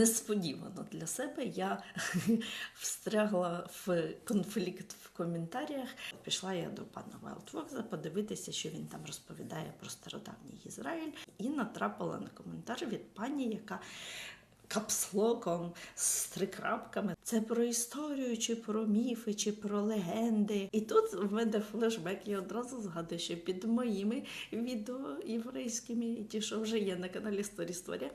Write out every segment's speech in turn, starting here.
Несподівано для себе я встрягла в конфлікт в коментарях. Пішла я до пана Вайлдвокза подивитися, що він там розповідає про стародавній Ізраїль, і натрапила на коментар від пані, яка капслоком з трикрапками. Це про історію, чи про міфи, чи про легенди. І тут в мене флешбек, я одразу згадую, що під моїми відео єврейськими, ті, що вже є на каналі Сторі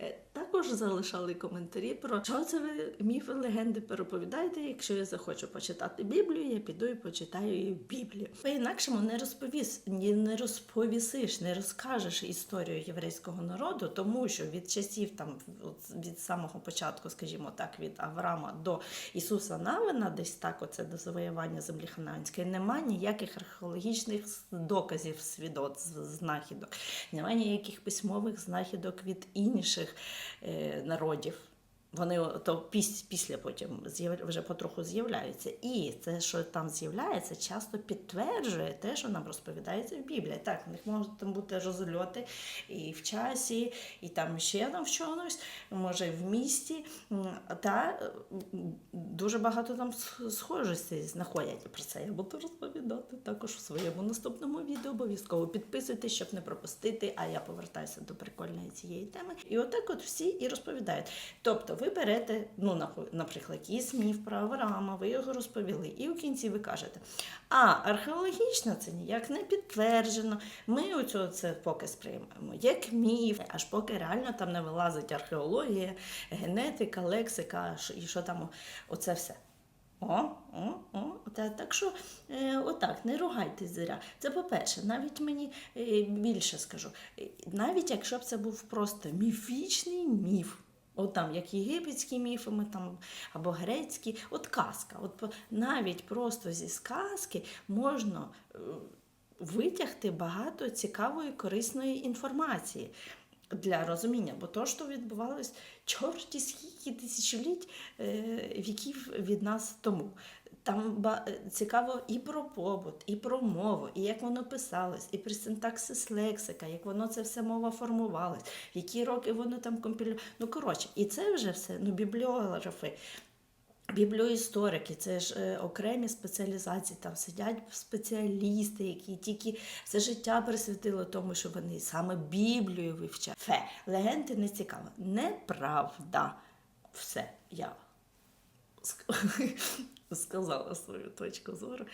е, також залишали коментарі про що це ви міфи, легенди переповідаєте. Якщо я захочу почитати Біблію, я піду і почитаю її Біблію. По-інакшому не розповіс, ні, не розповісиш, не розкажеш історію єврейського народу, тому що від часів там от від самого початку, скажімо так, від Авраама до Ісуса Навина, десь так, оце до завоювання землі Хананської, немає ніяких археологічних доказів, свідоцтв, знахідок, немає ніяких письмових знахідок від інших е, народів. Вони то піс, після потім вже потроху з'являються. І це, що там з'являється, часто підтверджує те, що нам розповідається в Біблії. Так, в них можуть там бути розльоти і в часі, і там ще там в чомусь, може, в місті. Та дуже багато там схожостей знаходять. Про це я буду розповідати також в своєму наступному відео. Обов'язково підписуйтесь, щоб не пропустити. А я повертаюся до прикольної цієї теми. І отак от всі і розповідають. Тобто ви берете, ну, наприклад, якийсь міф про Авраама, ви його розповіли, і в кінці ви кажете, а археологічно це ніяк не підтверджено. Ми оцю це поки сприймаємо як міф, аж поки реально там не вилазить археологія, генетика, лексика і що там оце все. О, о, о, та, так що е, отак, не ругайтесь зря. Це по-перше, навіть мені е, більше скажу, е, навіть якщо б це був просто міфічний міф. От там, як єгипетські міфи, там, або грецькі, от казка. От навіть просто зі сказки можна е, витягти багато цікавої, корисної інформації для розуміння, бо то, що відбувалось чорті скільки тисячоліть е, віків від нас тому. Там цікаво і про побут, і про мову, і як воно писалось, і про синтаксис лексика, як воно це все мова формувалась, які роки воно там компілювало. Ну коротше, і це вже все ну, бібліографи. Бібліоісторики, це ж е, окремі спеціалізації, там сидять спеціалісти, які тільки все життя присвятили тому, що вони саме Біблію вивчають. Фе, легенди не цікаво. Неправда. Все, я сказала свою точку зору.